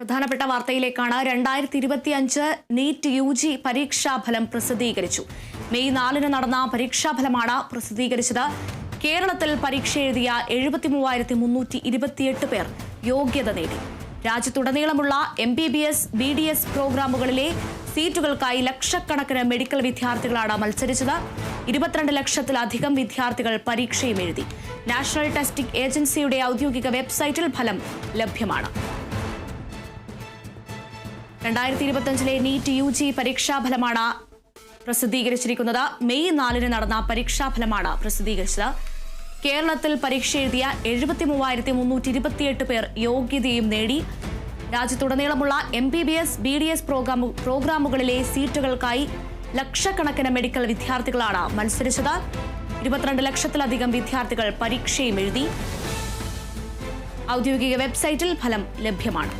പ്രധാനപ്പെട്ട വാർത്തയിലേക്കാണ് രണ്ടായിരത്തി ഇരുപത്തി അഞ്ച് നീറ്റ് യു ജി പരീക്ഷാഫലം പ്രസിദ്ധീകരിച്ചു. മെയ് നാലിന് നടന്ന പരീക്ഷാഫലമാണ് പ്രസിദ്ധീകരിച്ചത്. കേരളത്തിൽ പരീക്ഷ എഴുതിയ എഴുപത്തി മൂവായിരത്തി മുന്നൂറ്റി ഇരുപത്തിയെട്ട് പേർ യോഗ്യത നേടി. രാജ്യത്തുടനീളമുള്ള M B B S B D S പ്രോഗ്രാമുകളിലെ സീറ്റുകൾക്കായി ലക്ഷക്കണക്കിന് മെഡിക്കൽ വിദ്യാർത്ഥികളാണ് മത്സരിച്ചത്. ഇരുപത്തിരണ്ട് ലക്ഷത്തിലധികം വിദ്യാർത്ഥികൾ പരീക്ഷയും എഴുതി. നാഷണൽ ടെസ്റ്റിംഗ് ഏജൻസിയുടെ ഔദ്യോഗിക വെബ്സൈറ്റിൽ ഫലം ലഭ്യമാണ്. രണ്ടായിരത്തി ഇരുപത്തിയഞ്ചിലെ നീറ്റ് യു ജി പരീക്ഷാഫലമാണ് പ്രസിദ്ധീകരിച്ചിരിക്കുന്നത്. മെയ് നാലിന് നടന്ന പരീക്ഷാഫലമാണ് പ്രസിദ്ധീകരിച്ചത്. കേരളത്തിൽ പരീക്ഷ എഴുതിയ എഴുപത്തി മൂവായിരത്തി മുന്നൂറ്റി ഇരുപത്തിയെട്ട് പേർ യോഗ്യതയും നേടി. രാജ്യത്തുടനീളമുള്ള M B B S B D S programme പ്രോഗ്രാമുകളിലെ സീറ്റുകൾക്കായി ലക്ഷക്കണക്കിന് മെഡിക്കൽ വിദ്യാർത്ഥികളാണ് മത്സരിച്ചത്. ഇരുപത്തിരണ്ട് ലക്ഷത്തിലധികം വിദ്യാർത്ഥികൾ പരീക്ഷയും എഴുതി. ഔദ്യോഗിക വെബ്സൈറ്റിൽ ഫലം ലഭ്യമാണ്.